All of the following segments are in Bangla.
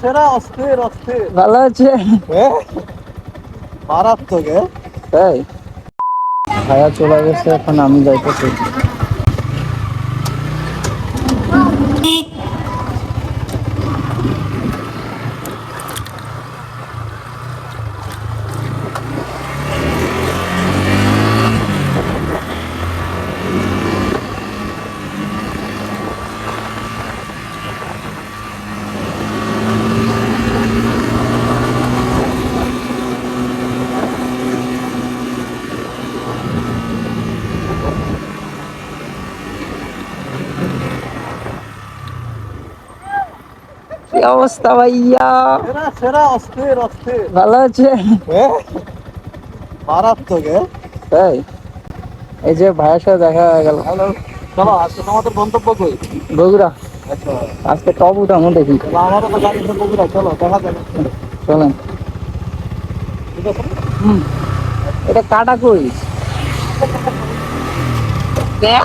সেরা অস্থির অস্থির। ভালো আছে। মারাত্মক হ্যাঁ ভাইয়া চলে গেছে এখন আমি যাইতেছি। কি অবস্থা ভাইয়া? সেরা সেরা অস্থির অস্থির। ভালো আছে? মারাত্মক তাই এই যে ভাইয়ের সাথে দেখা হয়ে গেল। হ্যালো চলো আজকে তোমাদের গন্তব্য কই? বগুড়া। আচ্ছা। আজকে টপ উঠামো দেখি। আমারও তো গাড়ি বগুড়া চলো দেখা যাবে চলেন। ঠিক আছে? হুম। এটা কাটা কই? দেখ।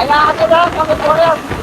আগে হাতে দাও তবে পরে আসব।